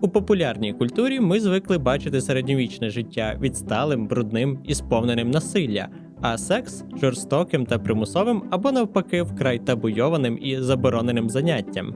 У популярній культурі ми звикли бачити середньовічне життя відсталим, брудним і сповненим насилля, а секс жорстоким та примусовим або навпаки вкрай табуйованим і забороненим заняттям.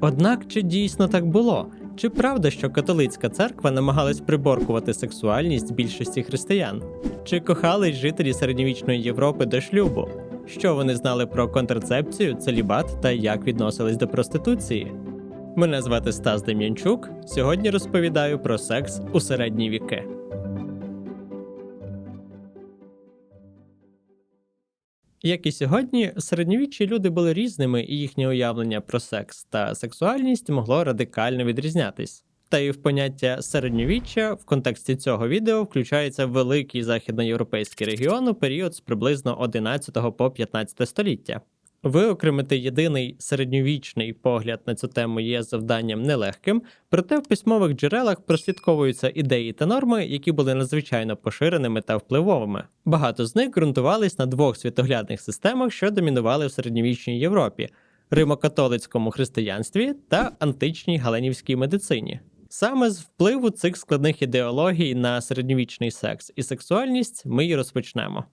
Однак чи дійсно так було? Чи правда, що католицька церква намагалась приборкувати сексуальність більшості християн? Чи кохались жителі середньовічної Європи до шлюбу? Що вони знали про контрацепцію, целібат та як відносились до проституції? Мене звати Стас Дем'янчук. Сьогодні розповідаю про секс у середні віки. Як і сьогодні, середньовіччі люди були різними, і їхнє уявлення про секс та сексуальність могло радикально відрізнятись. Та і в поняття середньовіччя в контексті цього відео включається великий західноєвропейський регіон у період з приблизно 11 по 15 століття. Виокремити єдиний середньовічний погляд на цю тему є завданням нелегким, проте в письмових джерелах прослідковуються ідеї та норми, які були надзвичайно поширеними та впливовими. Багато з них ґрунтувались на двох світоглядних системах, що домінували в середньовічній Європі: римокатолицькому християнстві та античній галенівській медицині. Саме з впливу цих складних ідеологій на середньовічний секс і сексуальність ми й розпочнемо.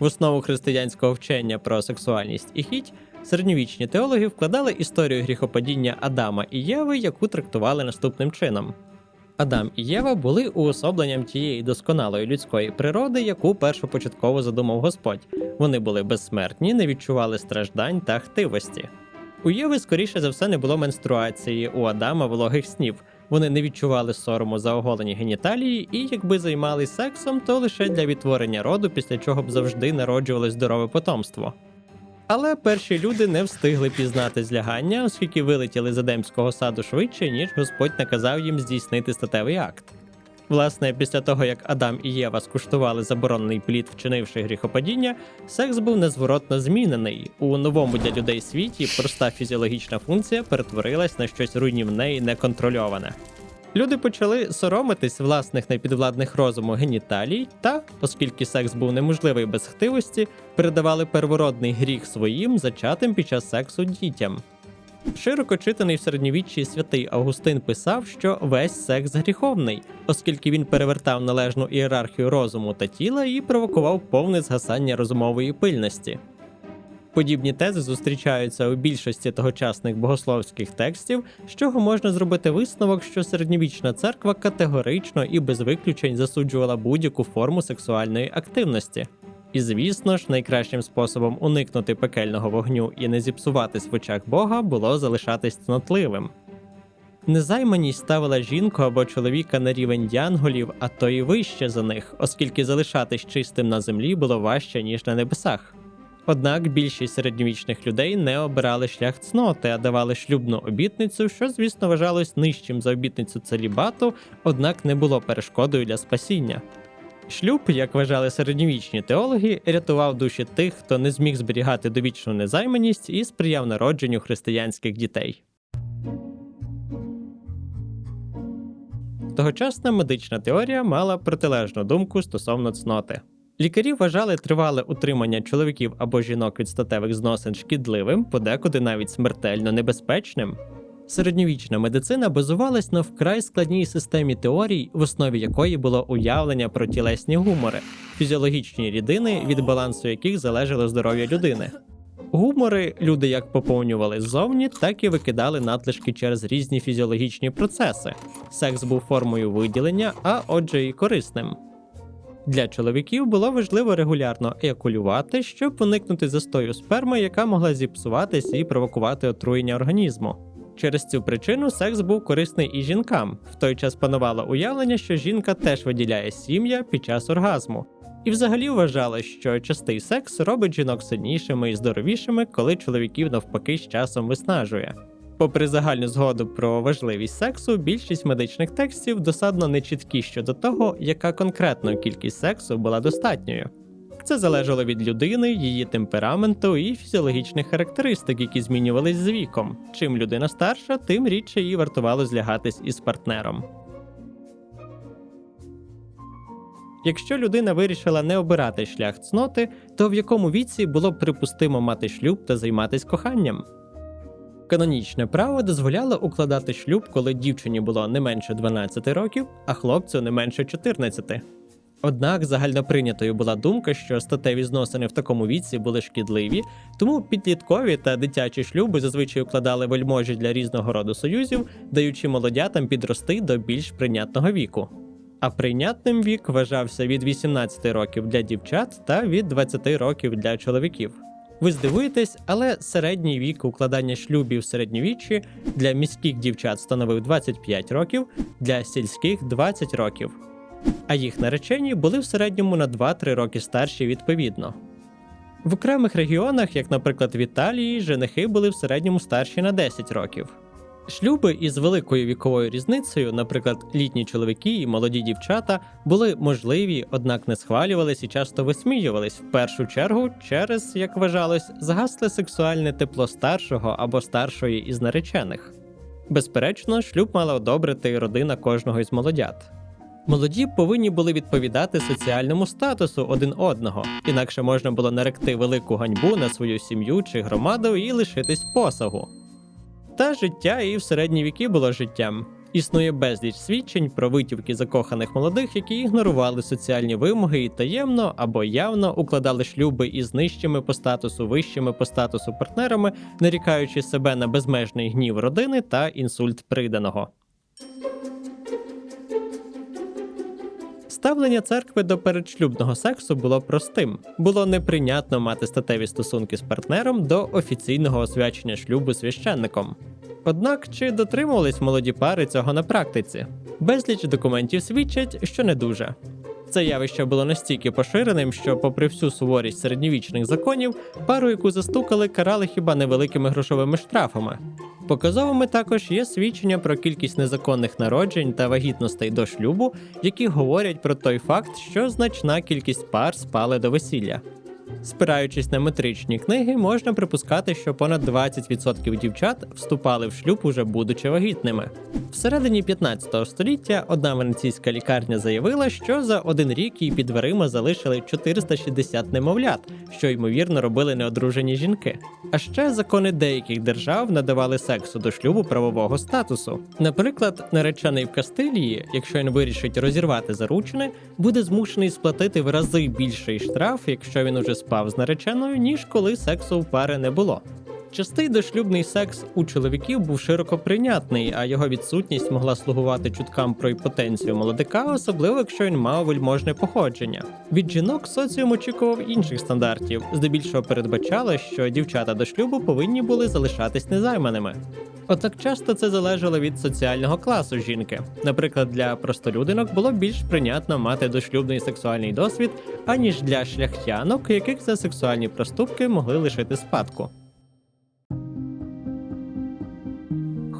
В основу християнського вчення про сексуальність і хіть середньовічні теологи вкладали історію гріхопадіння Адама і Єви, яку трактували наступним чином. Адам і Єва були уособленням тієї досконалої людської природи, яку першопочатково задумав Господь. Вони були безсмертні, не відчували страждань та хтивості. У Єви, скоріше за все, не було менструації, у Адама вологих снів. Вони не відчували сорому за оголені геніталії, і якби займалися сексом, то лише для відтворення роду, після чого б завжди народжували здорове потомство. Але перші люди не встигли пізнати злягання, оскільки вилетіли з Едемського саду швидше, ніж Господь наказав їм здійснити статевий акт. Власне, після того як Адам і Єва скуштували заборонений плід, вчинивши гріхопадіння, секс був незворотно змінений. У новому для людей світі проста фізіологічна функція перетворилась на щось руйнівне і неконтрольоване. Люди почали соромитись власних непідвладних розуму геніталій, та, оскільки секс був неможливий без хтивості, передавали первородний гріх своїм зачатим під час сексу дітям. Широко читаний в середньовіччі святий Августин писав, що весь секс гріховний, оскільки він перевертав належну ієрархію розуму та тіла і провокував повне згасання розумової пильності. Подібні тези зустрічаються у більшості тогочасних богословських текстів, з чого можна зробити висновок, що середньовічна церква категорично і без виключень засуджувала будь-яку форму сексуальної активності. І звісно ж, найкращим способом уникнути пекельного вогню і не зіпсуватись в очах Бога було залишатись цнотливим. Незайманість ставила жінку або чоловіка на рівень янголів, а то і вище за них, оскільки залишатись чистим на землі було важче, ніж на небесах. Однак більшість середньовічних людей не обирали шлях цноти, а давали шлюбну обітницю, що, звісно, вважалось нижчим за обітницю целібату, однак не було перешкодою для спасіння. Шлюб, як вважали середньовічні теологи, рятував душі тих, хто не зміг зберігати довічну незайманість і сприяв народженню християнських дітей. Тогочасна медична теорія мала протилежну думку стосовно цноти. Лікарі вважали тривале утримання чоловіків або жінок від статевих зносин шкідливим, подекуди навіть смертельно небезпечним. Середньовічна медицина базувалась на вкрай складній системі теорій, в основі якої було уявлення про тілесні гумори, фізіологічні рідини, від балансу яких залежало здоров'я людини. Гумори люди як поповнювали ззовні, так і викидали надлишки через різні фізіологічні процеси. Секс був формою виділення, а отже, і корисним. Для чоловіків було важливо регулярно еякулювати, щоб уникнути застою сперми, яка могла зіпсуватись і провокувати отруєння організму. Через цю причину секс був корисний і жінкам. В той час панувало уявлення, що жінка теж виділяє сім'я під час оргазму. І взагалі вважали, що частий секс робить жінок сильнішими і здоровішими, коли чоловіків навпаки з часом виснажує. Попри загальну згоду про важливість сексу, більшість медичних текстів досадно нечіткі щодо того, яка конкретно кількість сексу була достатньою. Це залежало від людини, її темпераменту і фізіологічних характеристик, які змінювались з віком. Чим людина старша, тим рідше їй вартувало злягатись із партнером. Якщо людина вирішила не обирати шлях цноти, то в якому віці було б припустимо мати шлюб та займатися коханням? Канонічне право дозволяло укладати шлюб, коли дівчині було не менше 12 років, а хлопцю не менше 14. Однак загальноприйнятою була думка, що статеві зносини в такому віці були шкідливі, тому підліткові та дитячі шлюби зазвичай укладали вельможі для різного роду союзів, даючи молодятам підрости до більш прийнятного віку. А прийнятним вік вважався від 18 років для дівчат та від 20 років для чоловіків. Ви здивуєтесь, але середній вік укладання шлюбів середньовіччі для міських дівчат становив 25 років, для сільських 20 років. А їх наречені були в середньому на 2-3 роки старші відповідно. В окремих регіонах, як, наприклад, в Італії, женихи були в середньому старші на 10 років. Шлюби із великою віковою різницею, наприклад, літні чоловіки і молоді дівчата, були можливі, однак не схвалювались і часто висміювались в першу чергу через, як вважалось, згасле сексуальне тепло старшого або старшої із наречених. Безперечно, шлюб мала одобрити родина кожного із молодят. Молоді повинні були відповідати соціальному статусу один одного, інакше можна було наректи велику ганьбу на свою сім'ю чи громаду і лишитись посагу. Та життя і в середні віки було життям. Існує безліч свідчень про витівки закоханих молодих, які ігнорували соціальні вимоги і таємно або явно укладали шлюби із нижчими по статусу, вищими по статусу партнерами, нарікаючи себе на безмежний гнів родини та інсульт приданого. Ставлення церкви до передшлюбного сексу було простим. Було неприйнятно мати статеві стосунки з партнером до офіційного освячення шлюбу священником. Однак чи дотримувались молоді пари цього на практиці? Безліч документів свідчать, що не дуже. Це явище було настільки поширеним, що, попри всю суворість середньовічних законів, пару, яку застукали, карали хіба невеликими грошовими штрафами. Показовими також є свідчення про кількість незаконних народжень та вагітностей до шлюбу, які говорять про той факт, що значна кількість пар спали до весілля. Спираючись на метричні книги, можна припускати, що понад 20% дівчат вступали в шлюб уже будучи вагітними. Всередині 15 століття одна венеційська лікарня заявила, що за один рік їй під дверима залишили 460 немовлят, що ймовірно робили неодружені жінки. А ще закони деяких держав надавали сексу до шлюбу правового статусу. Наприклад, наречений в Кастилії, якщо він вирішить розірвати заручини, буде змушений сплатити в рази більший штраф, якщо він уже спав з нареченою, ніж коли сексу в пари не було. Частий дошлюбний секс у чоловіків був широко прийнятний, а його відсутність могла слугувати чуткам про імпотенцію молодика, особливо якщо він мав вельможне походження. Від жінок соціум очікував інших стандартів, здебільшого передбачало, що дівчата до шлюбу повинні були залишатись незайманими. Однак часто це залежало від соціального класу жінки. Наприклад, для простолюдинок було більш прийнятно мати дошлюбний сексуальний досвід, аніж для шляхтянок, яких за сексуальні проступки могли лишити спадку.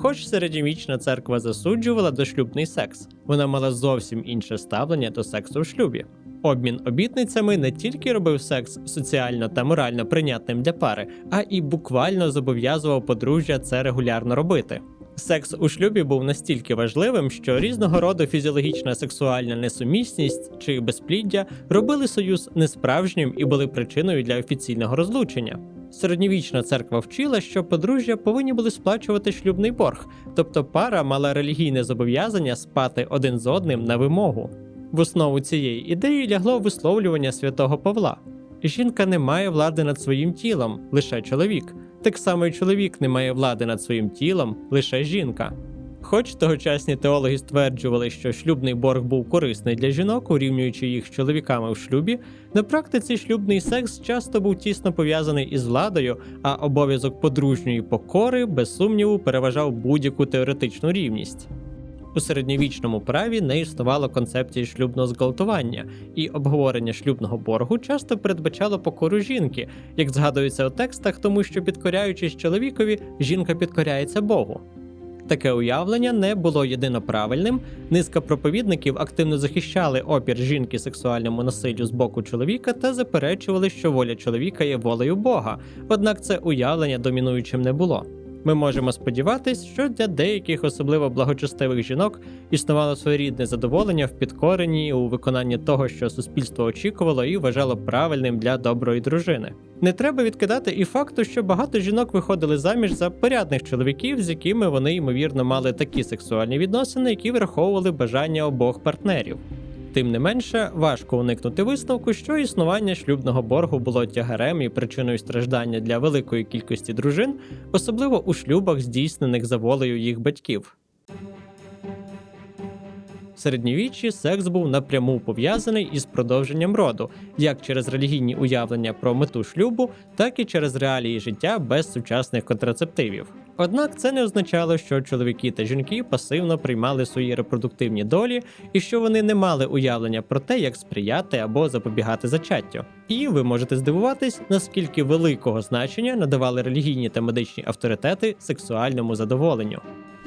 Хоч середньовічна церква засуджувала дошлюбний секс, вона мала зовсім інше ставлення до сексу в шлюбі. Обмін обітницями не тільки робив секс соціально та морально прийнятним для пари, а і буквально зобов'язував подружжя це регулярно робити. Секс у шлюбі був настільки важливим, що різного роду фізіологічна сексуальна несумісність чи безпліддя робили союз несправжнім і були причиною для офіційного розлучення. Середньовічна церква вчила, що подружжя повинні були сплачувати шлюбний борг, тобто пара мала релігійне зобов'язання спати один з одним на вимогу. В основу цієї ідеї лягло висловлювання святого Павла: жінка не має влади над своїм тілом, лише чоловік. Так само і чоловік не має влади над своїм тілом, лише жінка. Хоч тогочасні теологи стверджували, що шлюбний борг був корисний для жінок, урівнюючи їх з чоловіками в шлюбі, на практиці шлюбний секс часто був тісно пов'язаний із владою, а обов'язок подружньої покори, без сумніву, переважав будь-яку теоретичну рівність. У середньовічному праві не існувало концепції шлюбного зґвалтування, і обговорення шлюбного боргу часто передбачало покору жінки, як згадується у текстах, тому що підкоряючись чоловікові, жінка підкоряється Богу. Таке уявлення не було єдиноправильним. Низка проповідників активно захищали опір жінки сексуальному насиллю з боку чоловіка та заперечували, що воля чоловіка є волею Бога. Однак це уявлення домінуючим не було. Ми можемо сподіватись, що для деяких особливо благочестивих жінок існувало своєрідне задоволення в підкоренні у виконанні того, що суспільство очікувало і вважало правильним для доброї дружини. Не треба відкидати і факту, що багато жінок виходили заміж за порядних чоловіків, з якими вони ймовірно мали такі сексуальні відносини, які враховували бажання обох партнерів. Тим не менше, важко уникнути висновку, що існування шлюбного боргу було тягарем і причиною страждання для великої кількості дружин, особливо у шлюбах, здійснених за волею їх батьків. В середньовіччі секс був напряму пов'язаний із продовженням роду, як через релігійні уявлення про мету шлюбу, так і через реалії життя без сучасних контрацептивів. Однак це не означало, що чоловіки та жінки пасивно приймали свої репродуктивні долі і що вони не мали уявлення про те, як сприяти або запобігати зачаттю. І ви можете здивуватись, наскільки великого значення надавали релігійні та медичні авторитети сексуальному задоволенню.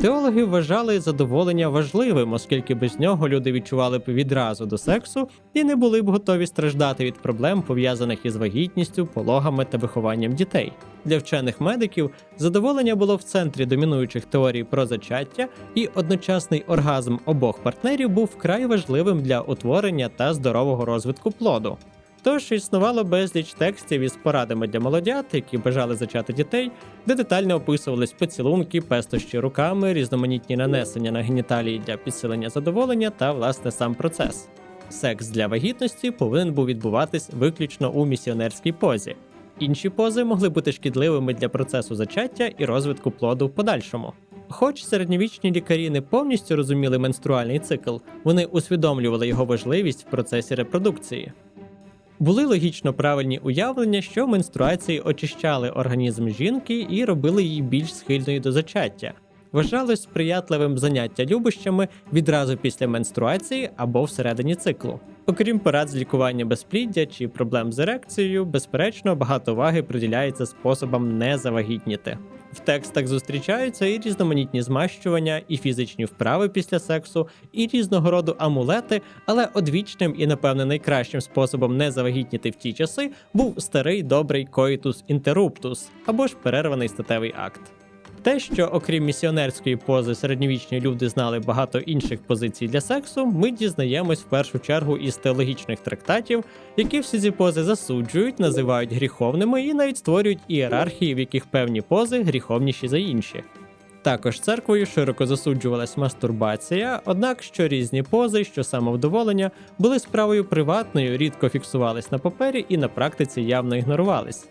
Теологи вважали задоволення важливим, оскільки без нього люди відчували б відразу до сексу і не були б готові страждати від проблем, пов'язаних із вагітністю, пологами та вихованням дітей. Для вчених медиків задоволення було в центрі домінуючих теорій про зачаття, і одночасний оргазм обох партнерів був вкрай важливим для утворення та здорового розвитку плоду. Тож існувало безліч текстів із порадами для молодят, які бажали зачати дітей, де детально описувались поцілунки, пестощі руками, різноманітні нанесення на геніталії для підсилення задоволення та власне сам процес. Секс для вагітності повинен був відбуватись виключно у місіонерській позі. Інші пози могли бути шкідливими для процесу зачаття і розвитку плоду в подальшому. Хоч середньовічні лікарі не повністю розуміли менструальний цикл, вони усвідомлювали його важливість в процесі репродукції. Були логічно правильні уявлення, що менструації очищали організм жінки і робили її більш схильною до зачаття. Вважалось сприятливим заняття любощами відразу після менструації або всередині циклу. Окрім порад з лікування безпліддя чи проблем з ерекцією, безперечно, багато уваги приділяється способам не завагітніти. В текстах зустрічаються і різноманітні змащування, і фізичні вправи після сексу, і різного роду амулети, але одвічним і, напевне, найкращим способом не завагітніти в ті часи був старий добрий коїтус інтерруптус або ж перерваний статевий акт. Те, що окрім місіонерської пози середньовічні люди знали багато інших позицій для сексу, ми дізнаємось в першу чергу із теологічних трактатів, які всі ці пози засуджують, називають гріховними і навіть створюють ієрархії, в яких певні пози гріховніші за інші. Також церквою широко засуджувалась мастурбація, однак що різні пози, що самовдоволення, були справою приватною, рідко фіксувались на папері і на практиці явно ігнорувались.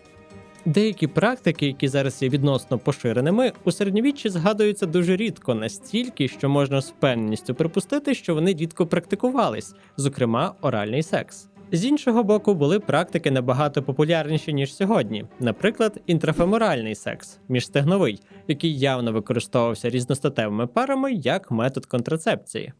Деякі практики, які зараз є відносно поширеними, у середньовіччі згадуються дуже рідко, настільки, що можна з впевненістю припустити, що вони рідко практикувались, зокрема оральний секс. З іншого боку, були практики набагато популярніші ніж сьогодні, наприклад, інтрафеморальний секс, міжстегновий, який явно використовувався різностатевими парами як метод контрацепції.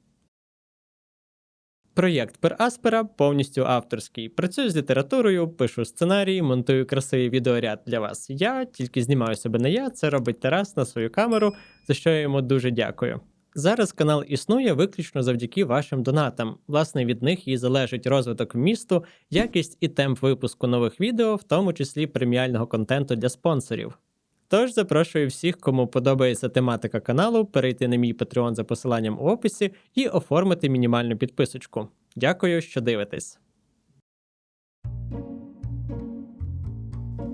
Проєкт Per Aspera повністю авторський. Працюю з літературою, пишу сценарії, монтую красивий відеоряд для вас. Я тільки знімаю себе не я, це робить Тарас на свою камеру, за що я йому дуже дякую. Зараз канал існує виключно завдяки вашим донатам. Власне, від них і залежить розвиток місту, якість і темп випуску нових відео, в тому числі преміального контенту для спонсорів. Тож запрошую всіх, кому подобається тематика каналу, перейти на мій Patreon за посиланням у описі і оформити мінімальну підписочку. Дякую, що дивитесь.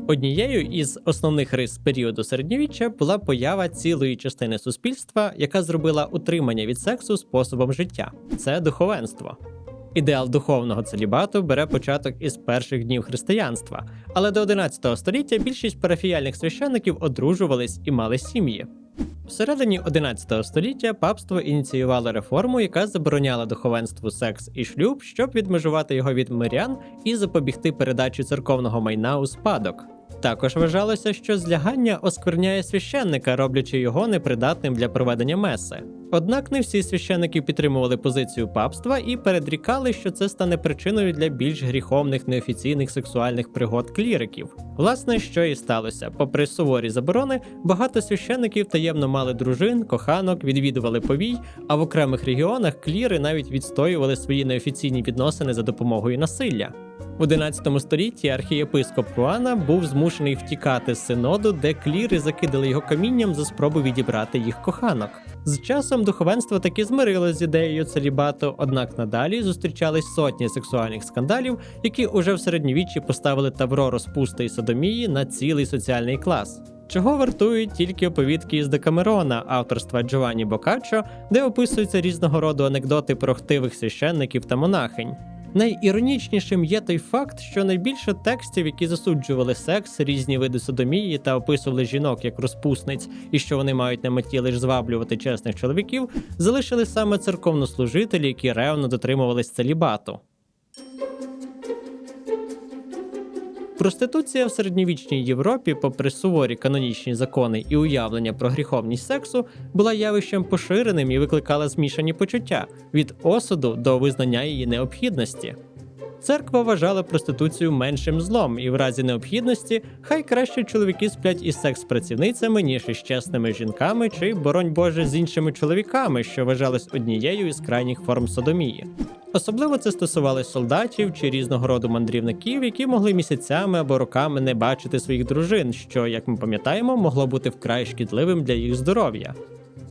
Однією із основних рис періоду середньовіччя була поява цілої частини суспільства, яка зробила утримання від сексу способом життя це духовенство. Ідеал духовного целібату бере початок із перших днів християнства, але до 11 століття більшість парафіяльних священників одружувались і мали сім'ї. Всередині 11 століття папство ініціювало реформу, яка забороняла духовенству секс і шлюб, щоб відмежувати його від мирян і запобігти передачі церковного майна у спадок. Також вважалося, що злягання оскверняє священника, роблячи його непридатним для проведення меси. Однак не всі священники підтримували позицію папства і передрікали, що це стане причиною для більш гріховних неофіційних сексуальних пригод кліриків. Власне, що і сталося. Попри суворі заборони, багато священників таємно мали дружин, коханок, відвідували повій, а в окремих регіонах кліри навіть відстоювали свої неофіційні відносини за допомогою насилля. В 11 столітті архієпископ Руана був змушений втікати з синоду, де кліри закидали його камінням за спробу відібрати їх коханок. З часом духовенство таки змирилось з ідеєю целібату, однак надалі зустрічались сотні сексуальних скандалів, які уже в середньовіччі поставили тавро розпусти і содомії на цілий соціальний клас. Чого вартують тільки оповідки із Декамерона авторства Джованні Бокаччо, де описуються різного роду анекдоти про хтивих священників та монахинь. Найіронічнішим є той факт, що найбільше текстів, які засуджували секс, різні види содомії та описували жінок як розпусниць, і що вони мають на меті лише зваблювати чесних чоловіків, залишили саме церковнослужителі, які ревно дотримувались целібату. Проституція в середньовічній Європі, попри суворі канонічні закони і уявлення про гріховність сексу, була явищем поширеним і викликала змішані почуття від осуду до визнання її необхідності. Церква вважала проституцію меншим злом, і в разі необхідності хай краще чоловіки сплять із секс-працівницями, ніж із чесними жінками чи, боронь Боже, з іншими чоловіками, що вважались однією із крайніх форм содомії. Особливо це стосувалось солдатів чи різного роду мандрівників, які могли місяцями або роками не бачити своїх дружин, що, як ми пам'ятаємо, могло бути вкрай шкідливим для їх здоров'я.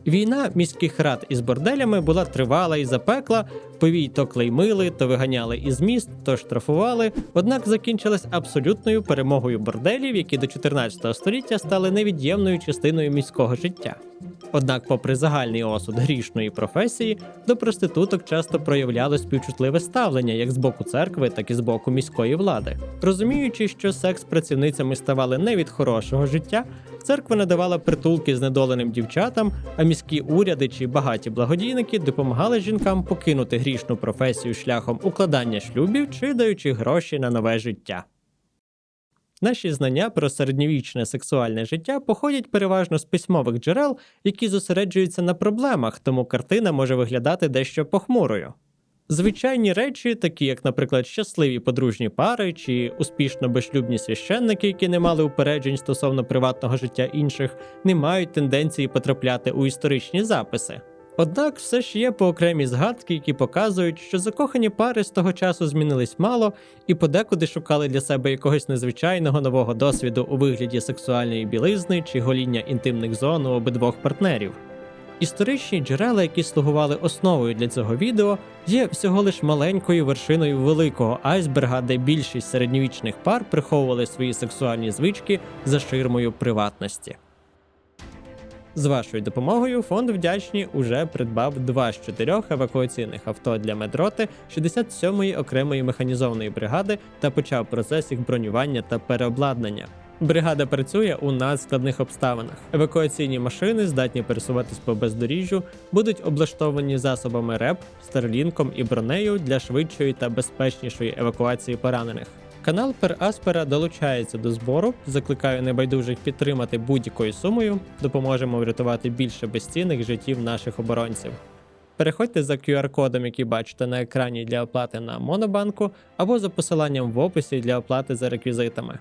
Війна міських рад із борделями була тривала і запекла, повій то клеймили, то виганяли із міст, то штрафували, однак закінчилась абсолютною перемогою борделів, які до 14 століття стали невід'ємною частиною міського життя. Однак, попри загальний осуд грішної професії, до проституток часто проявляло співчутливе ставлення як з боку церкви, так і з боку міської влади. Розуміючи, що секс працівницями ставали не від хорошого життя, церква надавала притулки знедоленим дівчатам, а міські уряди чи багаті благодійники допомагали жінкам покинути грішну професію шляхом укладання шлюбів чи даючи гроші на нове життя. Наші знання про середньовічне сексуальне життя походять переважно з письмових джерел, які зосереджуються на проблемах, тому картина може виглядати дещо похмурою. Звичайні речі, такі як, наприклад, щасливі подружні пари чи успішно безшлюбні священники, які не мали упереджень стосовно приватного життя інших, не мають тенденції потрапляти у історичні записи. Однак все ж є поокремі згадки, які показують, що закохані пари з того часу змінились мало і подекуди шукали для себе якогось незвичайного нового досвіду у вигляді сексуальної білизни чи гоління інтимних зон у обидвох партнерів. Історичні джерела, які слугували основою для цього відео, є всього лиш маленькою вершиною великого айсберга, де більшість середньовічних пар приховували свої сексуальні звички за ширмою приватності. З вашою допомогою фонд вдячні уже придбав два з чотирьох евакуаційних авто для медроти 67-ї окремої механізованої бригади та почав процес їх бронювання та переобладнання. Бригада працює у надскладних обставинах. Евакуаційні машини, здатні пересуватись по бездоріжжю, будуть облаштовані засобами РЕП, старлінком і бронею для швидшої та безпечнішої евакуації поранених. Канал Пер Аспера долучається до збору. Закликаю небайдужих підтримати будь-якою сумою. Допоможемо врятувати більше безцінних життів наших оборонців. Переходьте за QR-кодом, який бачите на екрані для оплати на Монобанку, або за посиланням в описі для оплати за реквізитами.